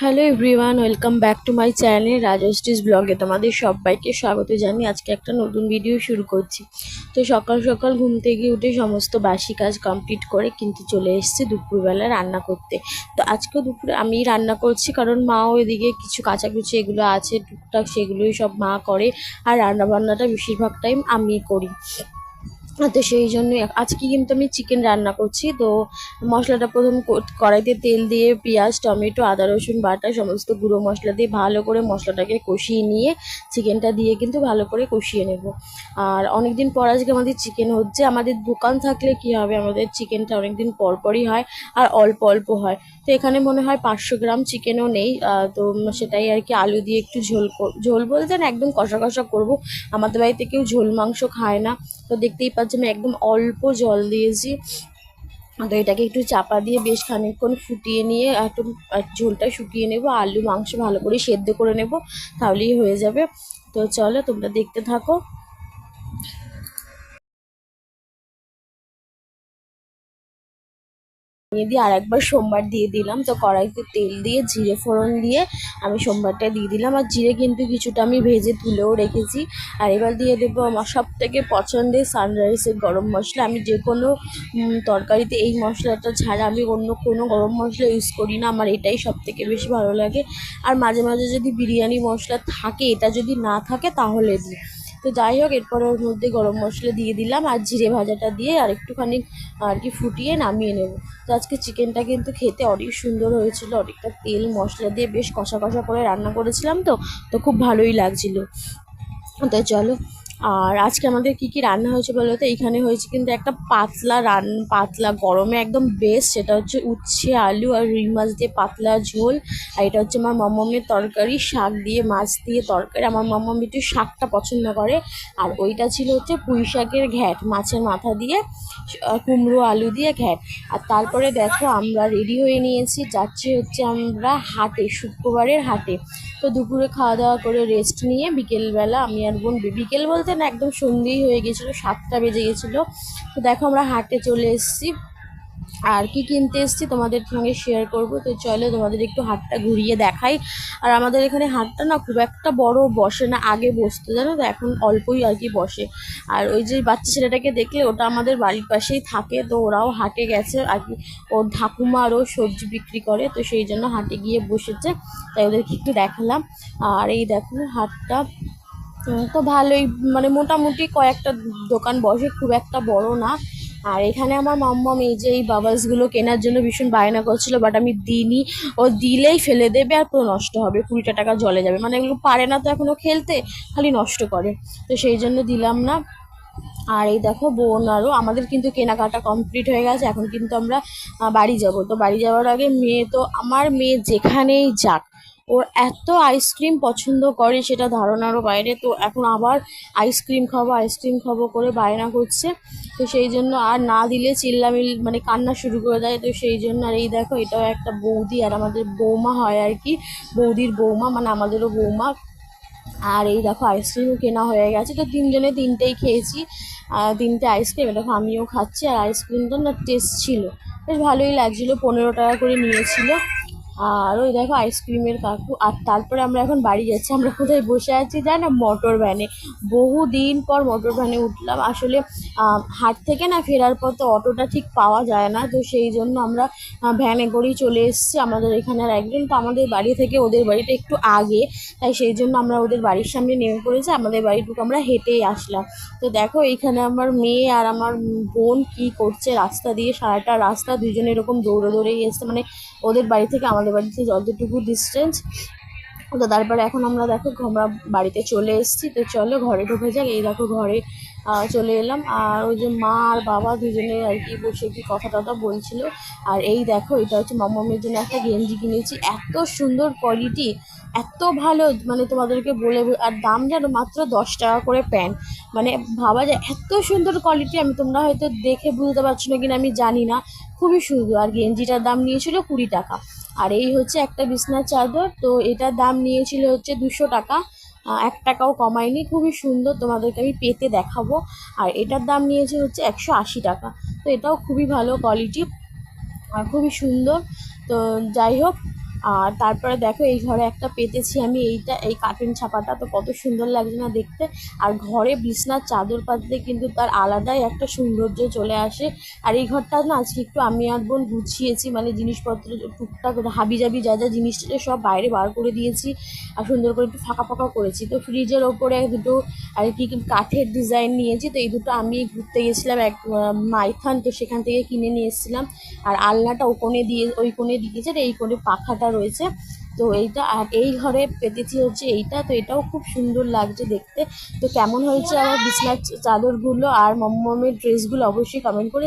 Hello everyone, welcome back to my channel Rajashree's ব্লগে। তোমাদের সবাইকে স্বাগত জানিয়ে আজকে একটা নতুন ভিডিও শুরু করছি। তো সকাল সকাল ঘুম থেকে উঠে সমস্ত বাসি কাজ কমপ্লিট করে কিন্তু চলে এসেছি দুপুরবেলা রান্না করতে। তো আজকে দুপুরে আমি রান্না করছি কারণ মাও এদিকে কিছু কাচাকুচি এগুলো আছে, টুকটাক সেগুলোই সব মা করে আর রান্না বান্নাটা বেশিরভাগ টাইম আমি করি। তো সেই জন্যই আজকে কিন্তু আমি চিকেন রান্না করছি। তো মশলাটা প্রথম কড়াইতে তেল দিয়ে পেঁয়াজ, টমেটো, আদা, রসুন, বাটা, সমস্ত গুঁড়ো মশলা দিয়ে ভালো করে মশলাটাকে কষিয়ে নিয়ে চিকেনটা দিয়ে কিন্তু ভালো করে কষিয়ে নেব। আর অনেক দিন পর আজকে আমাদের চিকেন হচ্ছে। আমাদের দোকান থাকলে কি হবে? আমাদের চিকেনটা অনেক দিন পর পরই হয় আর অল্প অল্প হয়। তো এখানে মনে হয় পাঁচশো গ্রাম চিকেনও নেই। তো সেটাই আর কি আলু দিয়ে একটু ঝোল ঝোল বলতে একদম কষা কষা করব। আমাদের বাড়িতে কেউ ঝোল মাংস খায় না। তো দেখতেই পাচ্ছি আমি একদম অল্প জল দিয়েছি। তো এটাকে একটু চাপা দিয়ে বেশ খানিকক্ষণ ফুটিয়ে নিয়ে একটু ঝোলটা শুকিয়ে নেব, আলু, মাংস ভালো করে সেদ্ধ করে নেব, তাহলেই হয়ে যাবে। তো চলো তোমরা দেখতে থাকো। দিয়ে আর একবার সোমবার দিয়ে দিলাম। তো কড়াইতে তেল দিয়ে, জিরে ফোড়ন দিয়ে আমি সোমবারটা দিয়ে দিলাম। আর জিরে কিন্তু কিছুটা আমি ভেজে তুলেও রেখেছি। আর এবার দিয়ে দেবো আমার সব থেকে পছন্দের সানরাইসের গরম মশলা। আমি যে কোনো তরকারিতে এই মশলাটা ছাড়া আমি অন্য কোনো গরম মশলা ইউজ করি না। আমার এটাই সব থেকে বেশি ভালো লাগে। আর মাঝে মাঝে যদি বিরিয়ানি মশলা থাকে, এটা যদি না থাকে তাহলে দিই। তো যাই হোক, এরপরে ওর মধ্যে গরম মশলা দিয়ে দিলাম আর জিরে ভাজাটা দিয়ে আর একটুখানি আর কি ফুটিয়ে নামিয়ে নেব। তো আজকে চিকেনটা কিন্তু খেতে অনেক সুন্দর হয়েছিল, অনেকটা তেল মশলা দিয়ে বেশ কষা কষা করে রান্না করেছিলাম তো তো খুব ভালোই লাগছিল। তাই চলো আর আজকে আমাদের কি কি রান্না হয়েছে বলো তো? এখানে হয়েছে কিন্তু একটা পাতলা রান, পাতলা গরমে একদম বেস্ট সেটা হচ্ছে উচ্ছে, আলু আর রুই মাছ দিয়ে পাতলা ঝোল। আর এটা হচ্ছে আমার মমমের তরকারি, শাক দিয়ে মাছ দিয়ে তরকারি। আমার মমম একটু শাকটা পছন্দ করে। আর ওইটা ছিল হচ্ছে পুঁই শাকের ঘ্যাট, মাছের মাথা দিয়ে কুমড়ো, আলু দিয়ে ঘ্যাট। আর তারপরে দেখো আমরা রেডি হয়ে নিয়েছি, যাচ্ছি হচ্ছে আমরা হাটে, শুক্রবারের হাটে। তো দুপুরে খাওয়া দাওয়া করে রেস্ট নিয়ে বিকেলবেলা আমি আর বোন বিকেল বলতে না একদম সন্ধেই হয়ে গেছিল, সাতটা বেজে গেছিল। তো দেখো আমরা হাটে চলে এসেছি। আর কি কিনতে এসেছি তোমাদের সঙ্গে শেয়ার করব। তো চলো তোমাদের একটু হাটটা ঘুরিয়ে দেখাই। আর আমাদের এখানে হাটটা না খুব একটা বড় বসে না, আগে বসতো, জানো তো? এখন অল্পই আর কি বসে। আর ওই যে বাচ্চা ছেলেটাকে দেখলে ওটা আমাদের বাড়ির পাশেই থাকে, তো ওরাও হাটে গেছে। আর কি ওর ঠাকুমা আরও সবজি বিক্রি করে, তো সেই জন্য হাটে গিয়ে বসেছে। তাই ওদেরকে একটু দেখালাম। আর এই দেখো হাটটা তো ভালোই মানে মোটামুটি কয়েকটা দোকান বসে, খুব একটা বড় না। আর এখানে আমার মাম্মাম এই যে এই বাবাসগুলো কেনার জন্য ভীষণ বায়না করছিল বাট আমি দিইনি। ও দিলেই ফেলে দেবে আর পুরো নষ্ট হবে, কুড়িটা টাকা জলে যাবে। মানে এগুলো পারে না তো এখনও খেলতে, খালি নষ্ট করে। তো সেই জন্য দিলাম না। আর এই দেখো বোন আরও আমাদের কিন্তু কেনাকাটা কমপ্লিট হয়ে গেছে, এখন কিন্তু আমরা বাড়ি যাব। তো বাড়ি যাওয়ার আগে মেয়ে তো, আমার মেয়ে যেখানেই যাক ওর এত আইসক্রিম পছন্দ করে সেটা ধারণারও বাইরে। তো এখন আবার আইসক্রিম খাব আইসক্রিম খাব করে বায়না করছে। তো সেই জন্য আর না দিলে চিল্লামিল মানে কান্না শুরু করে দেয়। তো সেই জন্য আর এই দেখো, এটাও একটা বৌদি আর আমাদের বৌমা হয় আর কি। বৌদির বৌমা মানে আমাদেরও বৌমা। আর এই দেখো আইসক্রিমও কেনা হয়ে গেছে। তো তিনজনে তিনটেই খেয়েছি। তিনটে আইসক্রিম দেখো, আমিও খাচ্ছি। আর আইসক্রিমটা না টেস্ট ছিল। বেশ ভালোই লাগছিল। পনেরো টাকা করে নিয়েছিল। আর ওই দেখো আইসক্রিমের কাকু। আর তারপরে আমরা এখন বাড়ি যাচ্ছি। আমরা কোথায় বসে আছি জানো? মোটর ভ্যানে বহুদিন পর মোটর ভ্যানে উঠলাম। আসলে হাট থেকে না ফেরার পর তো অটোটা ঠিক পাওয়া যায় না। তো সেই জন্য আমরা ভ্যানে করেই চলে এসেছি। আমাদের এখানে আর একজন তো আমাদের বাড়ি থেকে ওদের বাড়িটা একটু আগে। তাই সেই জন্য আমরা ওদের বাড়ির সামনে নেমে পড়েছি। আমাদের বাড়িটুকু আমরা হেঁটেই আসলাম। তো দেখো এইখানে আমার মেয়ে আর আমার বোন কি করছে? রাস্তা দিয়ে সারাটা রাস্তা দুজনে এরকম দৌড়ে দৌড়েই এসছে। মানে ওদের বাড়ি থেকে আমাদের বাড়িতে যতটুকু ডিস্টেন্স তো তারপরে এখন আমরা দেখো আমরা বাড়িতে চলে এসেছি। তো চলো ঘরে ঢুকে যাক। এই দেখো ঘরে চলে এলাম। আর ওই যে মা আর বাবা দুজনে আর কি বসে কি কথা টথা বলছিল। আর এই দেখো, এটা হচ্ছে মামামের জন্য একটা গেঞ্জি কিনেছি। এত সুন্দর কোয়ালিটি এত ভালো মানে তোমাদেরকে বলে আর দাম যেন মাত্র দশ টাকা করে প্যান্ট মানে ভাবা যায়, এত সুন্দর কোয়ালিটি আমি তোমরা হয়তো দেখে বুঝতে পারছ না কিনা, আমি জানি না। খুবই সুন্দর। আর গেঞ্জিটার দাম নিয়েছিল কুড়ি টাকা। আর এই হচ্ছে একটা বিছনার চাদর, তো এটার দাম নিয়েছিল হচ্ছে দুশো টাকা। এক টাকাও কমায়নি, খুবই সুন্দর, তোমাদেরকে আমি পেতে দেখাবো। আর এটার দাম নিয়েছে হচ্ছে একশো আশি টাকা, তো এটাও খুবই ভালো কোয়ালিটি আর খুবই সুন্দর। তো যাই হোক আর তারপরে দেখো এই ঘরে একটা পেতেছি আমি, এইটা, এই কার্টুন ছাপাটা তো কত সুন্দর লাগছে না দেখতে। আর ঘরে বিছনার চাদর পাতলে কিন্তু তার আলাদাই একটা সৌন্দর্য চলে আসে। আর এই ঘরটা না আজকে একটু আমি আর বোন গুছিয়েছি মানে জিনিসপত্র, টুকটাক হাবি জাবি যা যা জিনিস সব বাইরে বার করে দিয়েছি আর সুন্দর করে একটু ফাঁকা ফাঁকা করেছি। তো ফ্রিজের ওপরে দুটো আর কি কাঠের ডিজাইন নিয়েছি, তো এই দুটো আমি ঘুরতে গেছিলাম এক মাইথান, তো সেখান থেকে কিনে নিয়ে এসেছিলাম। আর আলনাটা ও কোণে দিয়ে, ওই কোণে দিয়েছে আর এই কোণে পাখাটা রয়েছে। তো এইটা, আর এই ঘরে পেতেছি হচ্ছে এইটা। তো এটাও খুব সুন্দর লাগছে দেখতে। তো কেমন হয়েছে আমার বিছনার চাদরগুলো আর মমের ড্রেসগুলো অবশ্যই কমেন্ট করে